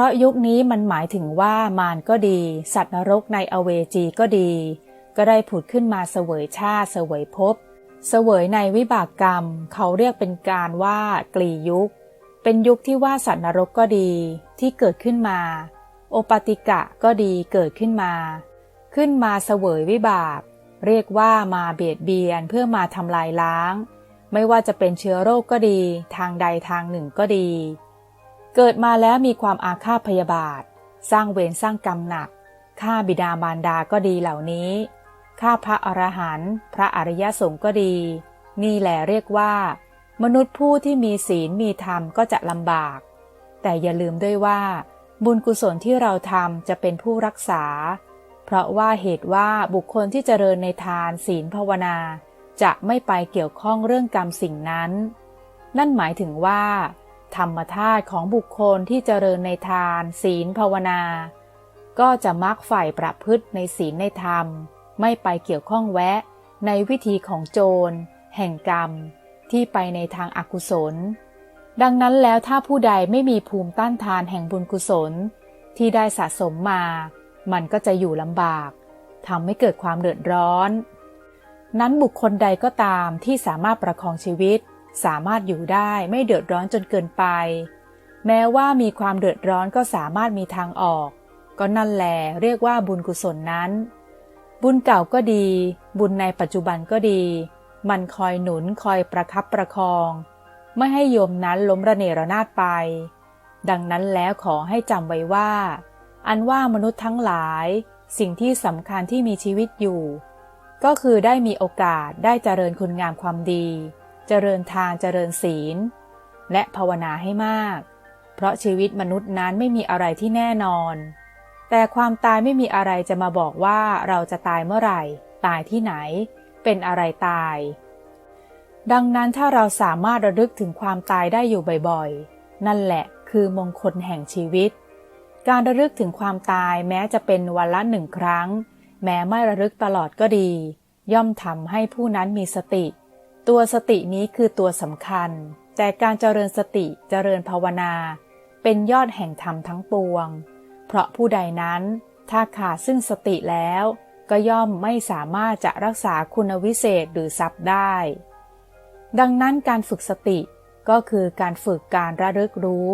ราะยุคนี้มันหมายถึงว่ามารก็ดี สัตว์นรกในอเวจีก็ดี ก็ได้ผุดขึ้นมาเสวยชาเสวยภพเสวยในวิบากกรรม เขาเรียกเป็นการว่ากลียุค เป็นยุคที่ว่าสัตว์นรกก็ดี ที่เกิดขึ้นมา โอปติกะก็ดีเกิดขึ้นมา ขึ้นมาเสวยวิบาก เรียกว่ามาเบียดเบียนเพื่อมาทำลายล้าง ไม่ว่าจะเป็นเชื้อโรคก็ดี ทางใดทางหนึ่งก็ดี เกิดมาแล้วมีความอาฆาตพยาบาท สร้างเวรสร้างกรรมหนักฆ่าบิดามารดาก็ดีเหล่านี้ฆ่าพระอรหันต์พระอริยสงฆ์ก็ดี นี่แหละเรียกว่า มนุษย์ผู้ที่มีศีลมีธรรมก็จะลำบาก แต่อย่าลืมด้วยว่า บุญกุศลที่เราทำจะเป็นผู้รักษา เพราะว่าเหตุว่าบุคคลที่เจริญในทานศีลภาวนา จะไม่ไปเกี่ยวข้องเรื่องกรรมสิ่งนั้น นั่นหมายถึงว่า ธรรมธาตุของบุคคลที่เจริญในทาน ศีลภาวนา ก็จะมักฝ่ายประพฤติในศีลในธรรม ไม่ไปเกี่ยวข้องแวะ ในวิธีของโจร แห่งกรรม ที่ไปในทางอากุศล ดังนั้นแล้วถ้าผู้ใดไม่มีภูมิต้านทานแห่งบุญกุศล ที่ได้สะสมมา มันก็จะอยู่ลำบากทำให้เกิดความเดือดร้อน นั้นบุคคลใดก็ตามที่สามารถประคองชีวิต สามารถอยู่ได้ไม่เดือดร้อนจนเกินไป แม้ว่ามีความเดือดร้อนก็สามารถมีทางออก ก็นั่นแหละเรียกว่าบุญกุศลนั้น บุญเก่าก็ดี บุญในปัจจุบันก็ดี มันคอยหนุนคอยประคับประคอง ไม่ให้โยมนั้นล้มระเนระนาดไป ดังนั้นแล้วขอให้จำไว้ว่า อันว่ามนุษย์ทั้งหลาย สิ่งที่สำคัญที่มีชีวิตอยู่ ก็คือได้มีโอกาสได้เจริญคุณงามความดี เจริญทานเจริญศีล และภาวนาให้มาก เพราะชีวิตมนุษย์นั้นไม่มีอะไรที่แน่นอน แต่ความตายไม่มีอะไรจะมาบอกว่าเราจะตายเมื่อไหร่ ตายที่ไหน เป็นอะไรตาย ดังนั้นถ้าเราสามารถระลึกถึงความตายได้อยู่บ่อยๆ นั่นแหละคือมงคลแห่งชีวิต การระลึกถึงความตายแม้จะเป็นวันละหนึ่งครั้ง แม้ไม่ระลึกตลอดก็ดี ย่อมทำให้ผู้นั้นมีสติ ตัวสตินี้คือตัวสำคัญ แต่การเจริญสติเจริญภาวนา เป็นยอดแห่งธรรมทั้งปวง เพราะผู้ใดนั้น ถ้าขาดซึ่งสติแล้ว ก็ย่อมไม่สามารถจะรักษาคุณวิเศษหรือทรัพย์ได้ ดังนั้นการฝึกสติก็คือการฝึกการระลึกรู้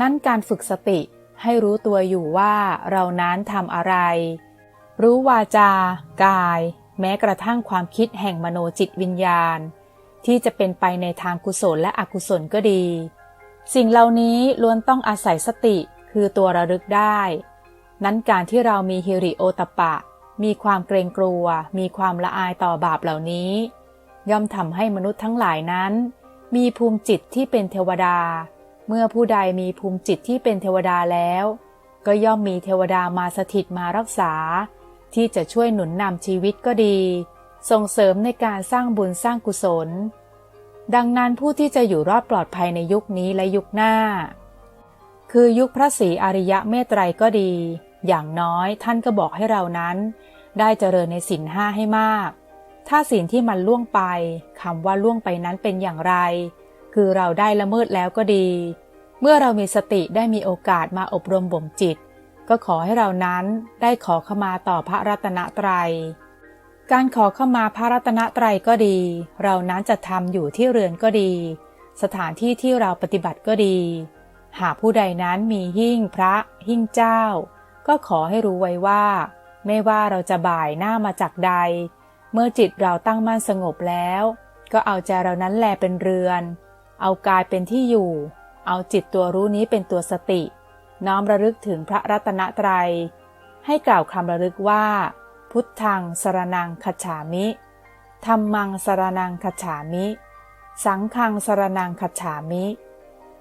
นั้นการฝึกสติให้รู้ตัวอยู่ว่าเรานั้นทำอะไร รู้วาจา กาย แม้กระทั่งความคิดแห่งมโนจิตวิญญาณ ที่จะเป็นไปในทางกุศลและอกุศลก็ดี สิ่งเหล่านี้ล้วนต้องอาศัยสติคือตัวระลึกได้ นั้นการที่เรามีฮิริโอตปะ มีความเกรงกลัว มีความละอายต่อบาปเหล่านี้ ย่อมทำให้มนุษย์ทั้งหลายนั้น มีภูมิจิตที่เป็นเทวดา เมื่อผู้ใดมีภูมิจิตที่เป็นเทวดาแล้ว ก็ย่อมมีเทวดามาสถิตมารักษา ที่จะช่วยหนุนนำชีวิตก็ดี ส่งเสริมในการสร้างบุญสร้างกุศล ดังนั้นผู้ที่จะอยู่รอดปลอดภัยในยุคนี้และยุคหน้า คือยุคพระศรีอริยะเมตไตรก็ดี อย่างน้อยท่านก็บอกให้เรานั้น ได้เจริญในสินห้าให้มาก ถ้าสินที่มันล่วงไปคำว่าล่วงไปนั้นเป็นอย่างไร คือเราได้ละเมิดแล้วก็ดี เมื่อเรามีสติได้มีโอกาสมาอบรมบ่มจิต ก็ขอให้เรานั้นได้ขอขมาต่อพระรัตนตรัย การขอขมาพระรัตนตรัยก็ดี เรานั้นจะทำอยู่ที่เรือนก็ดี สถานที่ที่เราปฏิบัติก็ดี หากผู้ใดนั้นมีหิ้งพระ หิ้งเจ้า ก็ขอให้รู้ไว้ว่า ไม่ว่าเราจะบ่ายหน้ามาจากใด เมื่อจิตเราตั้งมั่นสงบแล้ว ก็เอาใจเรานั้นแลเป็นเรือน เอากายเป็นที่อยู่ เอาจิตตัวรู้นี้เป็นตัวสติ น้อมระลึกถึงพระรัตนตรัย ให้กล่าวคำระลึกว่า พุทธังสรนังคัจฉามิธรรมังสรนังคัจฉามิ สังฆังสรนังคัจฉามิ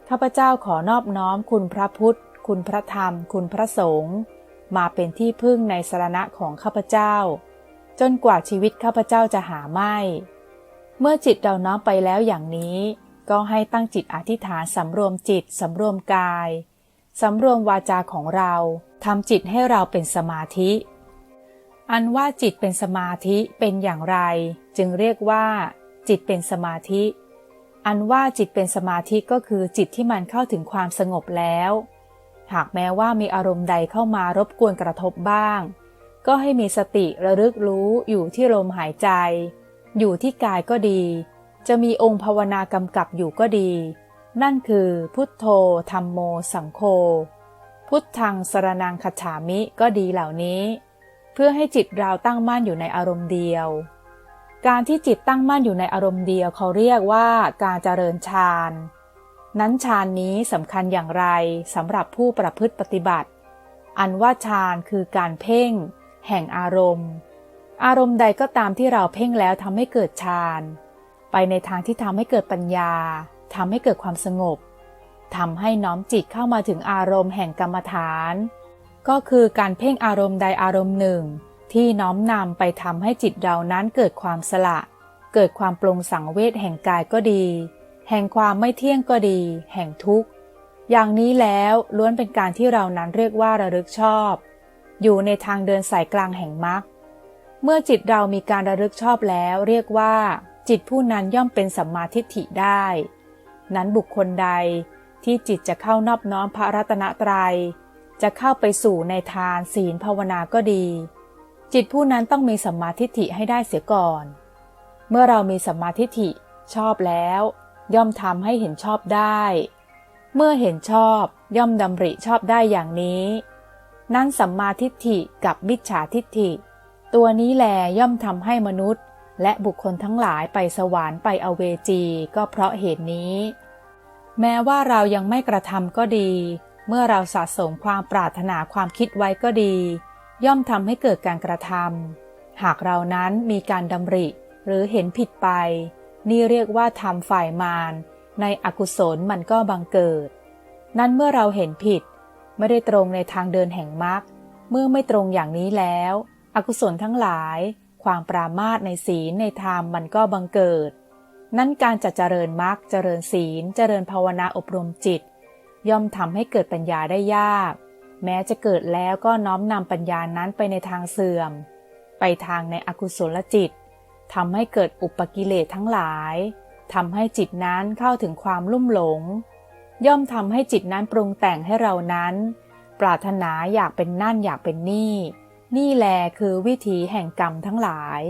ข้าพเจ้าขอนอบน้อมคุณพระพุทธ คุณพระธรรม คุณพระสงฆ์มาเป็นที่พึ่งในสรณะของข้าพเจ้า จนกว่าชีวิตข้าพเจ้าจะหาไม่ เมื่อจิตเราน้อมไปแล้วอย่างนี้ ก็ให้ตั้งจิตอธิษฐานสำรวมจิตสำรวมกาย สำรวมวาจาของเราทำจิตให้เราเป็นสมาธิ อันว่าจิตเป็นสมาธิเป็นอย่างไร จึงเรียกว่า จิตเป็นสมาธิ อันว่าจิตเป็นสมาธิก็คือจิตที่มันเข้าถึงความสงบแล้ว หากแม้ว่ามีอารมณ์ใดเข้ามารบกวนกระทบบ้าง ก็ให้มีสติระลึกรู้อยู่ที่ลมหายใจ อยู่ที่กายก็ดี จะมีองค์ภาวนากำกับอยู่ก็ดี นั่นคือพุทโธธรรมโมสังโฆพุทธังสรนังคจฉามิก็ดีเหล่านี้ เพื่อให้จิตเราตั้งมั่นอยู่ในอารมณ์เดียว การที่จิตตั้งมั่นอยู่ในอารมณ์เดียวเขาเรียกว่าการเจริญฌานนั้นฌานนี้สำคัญอย่างไรสำหรับผู้ประพฤติปฏิบัติ อันว่าฌานคือการเพ่ง แห่งอารมณ์ อารมณ์ใดก็ตามที่เราเพ่งแล้วทำให้เกิดฌานไปในทางที่ทำให้เกิดปัญญา ทำให้เกิดความสงบทำให้น้อมจิตเข้ามาถึงอารมณ์แห่งกรรมฐาน ก็คือการเพ่งอารมณ์ใดอารมณ์หนึ่ง ที่น้อมนำไปทำให้จิตเรานั้นเกิดความสละ เกิดความปรงสังเวชแห่งกายก็ดี แห่งความไม่เที่ยงก็ดี แห่งทุกข์ อย่างนี้แล้วล้วนเป็นการที่เรานั้นเรียกว่าระลึกชอบ อยู่ในทางเดินสายกลางแห่งมรรคเมื่อจิตเรามีการระลึกชอบแล้ว เรียกว่า จิตผู้นั้นย่อมเป็นสัมมาทิฏฐิได้ นั้นบุคคลใดที่จิตจะเข้านอบน้อมพระรัตนตรยัย จะเข้าไปสู่ในทานศีลภาวนาก็ดี จิตผู้นั้นต้องมีสัมมาทิฏฐิให้ได้เสียก่อน เมื่อเรามีสัมมาทิฏฐิชอบแล้ว ย่อมทำให้เห็นชอบได้ เมื่อเห็นชอบย่อมดำริชอบได้อย่างนี้ นั้นสัมมาทิฏฐิกับมิจฉาทิฏฐิ ตัวนี้แลย่อมทำให้มนุษย์ และบุคคลทั้งหลายไปสวรรค์ไปอเวจีก็เพราะเหตุนี้ แม้ว่าเรายังไม่กระทำก็ดี เมื่อเราสะสมความปรารถนาความคิดไว้ก็ดี ย่อมทำให้เกิดการกระทำหากเรานั้นมีการดำริ หรือเห็นผิดไป นี่เรียกว่าทำฝ่ายมารในอกุศลมันก็บังเกิด นั้นเมื่อเราเห็นผิด ไม่ได้ตรงในทางเดินแห่งมรรคเมื่อไม่ตรงอย่างนี้แล้ว อกุศลทั้งหลาย ความปรามาสในศีลในธรรมมันก็บังเกิด นั่นการจะเจริญมรรคเจริญศีล เจริญภาวนาอบรมจิต ย่อมทำให้เกิดปัญญาได้ยาก แม้จะเกิดแล้วก็น้อมนำปัญญานั้นไปในทางเสื่อม ไปทางในอกุศลจิตทำให้เกิดอุปกิเลสทั้งหลายทำให้จิตนั้นเข้าถึงความลุ่มหลง ย่อมทำให้จิตนั้นปรุงแต่งให้เรานั้น ปรารถนาอยากเป็นนั่นอยากเป็นนี่ นี่แลคือวิถีแห่งกรรมทั้งหลาย